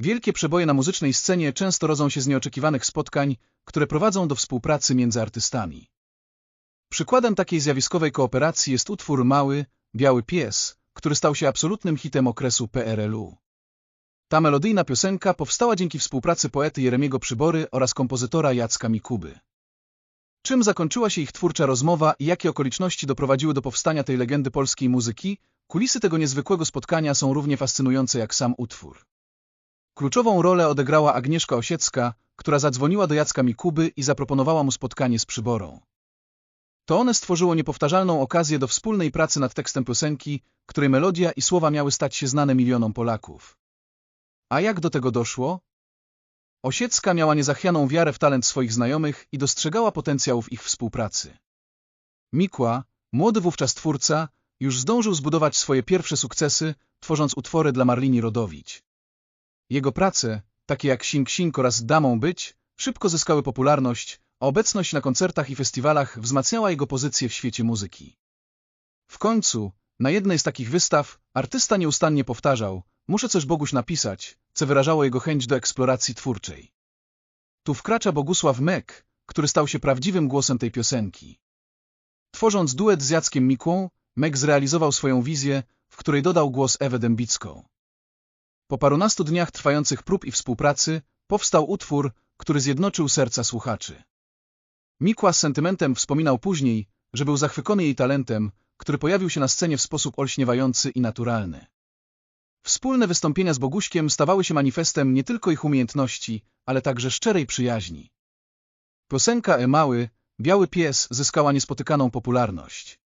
Wielkie przeboje na muzycznej scenie często rodzą się z nieoczekiwanych spotkań, które prowadzą do współpracy między artystami. Przykładem takiej zjawiskowej kooperacji jest utwór Mały, Biały Pies, który stał się absolutnym hitem okresu PRL-u. Ta melodyjna piosenka powstała dzięki współpracy poety Jeremiego Przybory oraz kompozytora Jacka Mikuby. Czym zakończyła się ich twórcza rozmowa i jakie okoliczności doprowadziły do powstania tej legendy polskiej muzyki, kulisy tego niezwykłego spotkania są równie fascynujące jak sam utwór. Kluczową rolę odegrała Agnieszka Osiecka, która zadzwoniła do Jacka Mikuby i zaproponowała mu spotkanie z Przyborą. To one stworzyło niepowtarzalną okazję do wspólnej pracy nad tekstem piosenki, której melodia i słowa miały stać się znane milionom Polaków. A jak do tego doszło? Osiecka miała niezachwianą wiarę w talent swoich znajomych i dostrzegała potencjał w ich współpracy. Mikła, młody wówczas twórca, już zdążył zbudować swoje pierwsze sukcesy, tworząc utwory dla Marlini Rodowicz. Jego prace, takie jak Sing Sing oraz Damą Być, szybko zyskały popularność, a obecność na koncertach i festiwalach wzmacniała jego pozycję w świecie muzyki. W końcu, na jednej z takich wystaw, artysta nieustannie powtarzał Muszę coś Boguś napisać, co wyrażało jego chęć do eksploracji twórczej. Tu wkracza Bogusław Mek, który stał się prawdziwym głosem tej piosenki. Tworząc duet z Jackiem Mikłą, Mek zrealizował swoją wizję, w której dodał głos Ewę Dębicką. Po parunastu dniach trwających prób i współpracy powstał utwór, który zjednoczył serca słuchaczy. Mikła z sentymentem wspominał później, że był zachwycony jej talentem, który pojawił się na scenie w sposób olśniewający i naturalny. Wspólne wystąpienia z Boguśkiem stawały się manifestem nie tylko ich umiejętności, ale także szczerej przyjaźni. Piosenka E Mały, Biały Pies zyskała niespotykaną popularność.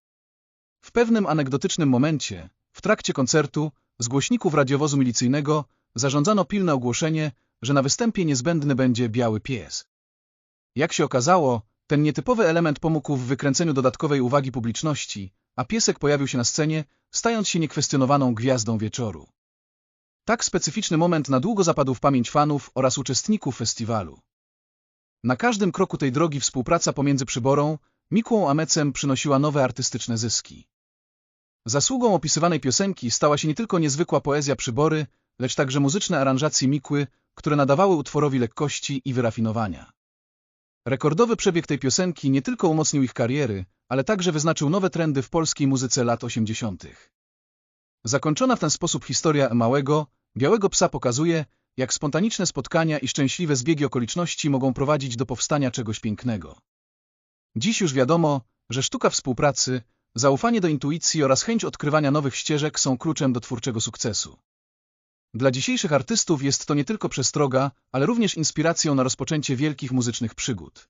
W pewnym anegdotycznym momencie, w trakcie koncertu, z głośników radiowozu milicyjnego zarządzano pilne ogłoszenie, że na występie niezbędny będzie Biały Pies. Jak się okazało, ten nietypowy element pomógł w wykręceniu dodatkowej uwagi publiczności, a piesek pojawił się na scenie, stając się niekwestionowaną gwiazdą wieczoru. Tak specyficzny moment na długo zapadł w pamięć fanów oraz uczestników festiwalu. Na każdym kroku tej drogi współpraca pomiędzy Przyborą, Mikłą a Mecem przynosiła nowe artystyczne zyski. Zasługą opisywanej piosenki stała się nie tylko niezwykła poezja Przybory, lecz także muzyczne aranżacje Mikły, które nadawały utworowi lekkości i wyrafinowania. Rekordowy przebieg tej piosenki nie tylko umocnił ich kariery, ale także wyznaczył nowe trendy w polskiej muzyce lat 80. Zakończona w ten sposób historia małego, białego psa pokazuje, jak spontaniczne spotkania i szczęśliwe zbiegi okoliczności mogą prowadzić do powstania czegoś pięknego. Dziś już wiadomo, że sztuka współpracy, zaufanie do intuicji oraz chęć odkrywania nowych ścieżek są kluczem do twórczego sukcesu. Dla dzisiejszych artystów jest to nie tylko przestroga, ale również inspiracją na rozpoczęcie wielkich muzycznych przygód.